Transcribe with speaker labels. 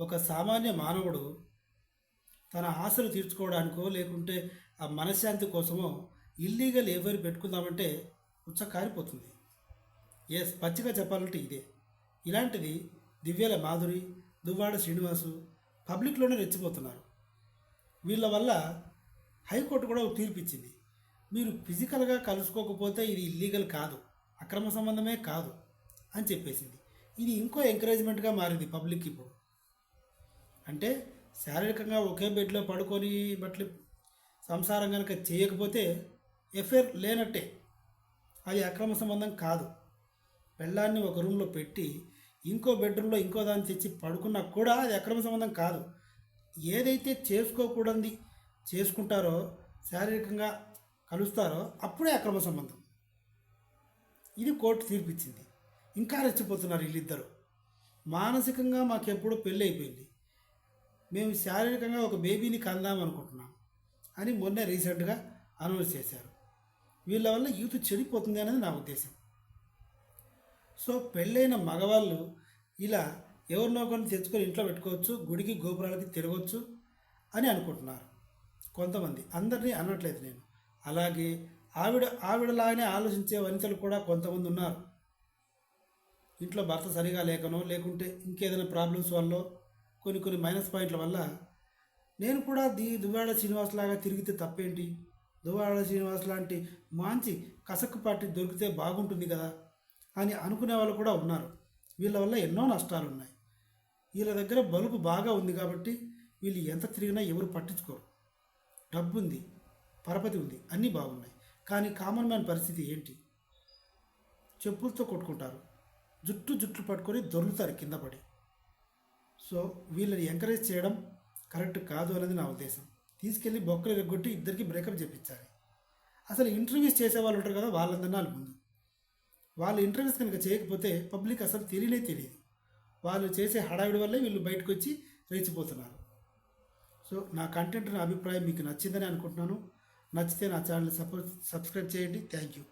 Speaker 1: ఒక సామాన్య మానవుడు తన ఆశలు తీర్చుకోవడానికో లేకుంటే ఆ మనశ్శాంతి కోసమో ఇల్లీగల్ ఎవరు పెట్టుకుందామంటే ఉచ్చకారిపోతుంది. ఎస్ పచ్చిగా చెప్పాలంటే ఇదే. ఇలాంటిది దివ్యల మాధురి దువ్వాడ శ్రీనివాసు పబ్లిక్లోనే రెచ్చిపోతున్నారు. వీళ్ళ వల్ల హైకోర్టు కూడా ఒక తీర్పు ఇచ్చింది మీరు ఫిజికల్గా కలుసుకోకపోతే ఇది ఇల్లీగల్ కాదు అక్రమ సంబంధమే కాదు అని చెప్పేసింది. ఇది ఇంకో ఎంకరేజ్మెంట్గా మారింది పబ్లిక్ ఇప్పుడు. అంటే శారీరకంగా ఒకే బెడ్లో పడుకొని బట్లు సంసారం కనుక చేయకపోతే ఎఫ్ఐఆర్ లేనట్టే. అది అక్రమ సంబంధం కాదు. పెళ్ళాన్ని ఒక రూమ్లో పెట్టి ఇంకో బెడ్రూమ్లో ఇంకో దాన్ని తెచ్చి పడుకున్నా కూడా అది అక్రమ సంబంధం కాదు. ఏదైతే చేసుకోకూడదు చేసుకుంటారో శారీరకంగా కలుస్తారో అప్పుడే అక్రమ సంబంధం. ఇది కోర్టు తీర్పిచ్చింది. ఇంకా రెచ్చిపోతున్నారు వీళ్ళిద్దరు. మానసికంగా మాకెప్పుడు పెళ్ళి అయిపోయింది మేము శారీరకంగా ఒక బేబీని కందాం అనుకుంటున్నాం అని మొన్నే రీసెంట్గా అనౌన్స్ చేశారు. వీళ్ళ వల్ల యూత్ చెడిపోతుంది అనేది నా ఉద్దేశం. సో పెళ్ళైన మగవాళ్ళు ఇలా ఎవరినో ఒకరిని తెచ్చుకొని ఇంట్లో పెట్టుకోవచ్చు గుడికి గోపురాలకి తిరగవచ్చు అని అనుకుంటున్నారు. కొంతమంది అందరినీ అనట్లేదు నేను. అలాగే ఆవిడ ఆవిడలాగానే ఆలోచించే వనితలు కూడా కొంతమంది ఉన్నారు. ఇంట్లో భర్త సరిగా లేకనో లేకుంటే ఇంకేదైనా ప్రాబ్లమ్స్ వల్ల కొన్ని కొన్ని మైనస్ పాయింట్ల వల్ల నేను కూడా ది దువ్వాడ శ్రీనివాస్ లాగా తిరిగితే తప్పేంటి? దువ్వాడ శ్రీనివాస్ లాంటి మంచి కసక్కు పార్టీ దొరికితే బాగుంటుంది కదా అని అనుకునే వాళ్ళు కూడా ఉన్నారు. వీళ్ళ వల్ల ఎన్నో నష్టాలు ఉన్నాయి. వీళ్ళ దగ్గర బలుపు బాగా ఉంది కాబట్టి వీళ్ళు ఎంత తిరిగినా ఎవరు పట్టించుకోరు. డబ్బు ఉంది పరపతి ఉంది అన్నీ బాగున్నాయి. కానీ కామన్ మ్యాన్ పరిస్థితి ఏంటి? చెప్పులతో కొట్టుకుంటారు. జుట్టు జుట్లు పట్టుకొని దొర్లుతారు కింద పడి. సో వీళ్ళని ఎంకరేజ్ చేయడం కరెక్ట్ కాదు అనేది నా ఉద్దేశం. తీసుకెళ్ళి బొక్కలు ఎగ్గొట్టి ఇద్దరికి బ్రేకప్ చేపించాలి. అసలు ఇంటర్వ్యూస్ చేసే వాళ్ళు ఉంటారు కదా వాళ్ళందరినీ ముందు. వాళ్ళు ఇంటర్వ్యూస్ కనుక చేయకపోతే పబ్లిక్ అసలు తెలియనే తెలియదు. వాళ్ళు చేసే హడావిడి వల్లే వీళ్ళు బయటకు వచ్చి రేచిపోతున్నారు సో నా కంటెంట్ నా అభిప్రాయం మీకు నచ్చిందని అనుకుంటున్నాను. నచ్చితే నా ఛానల్ సపోర్ట్ సబ్స్క్రైబ్ చేయండి. Thank you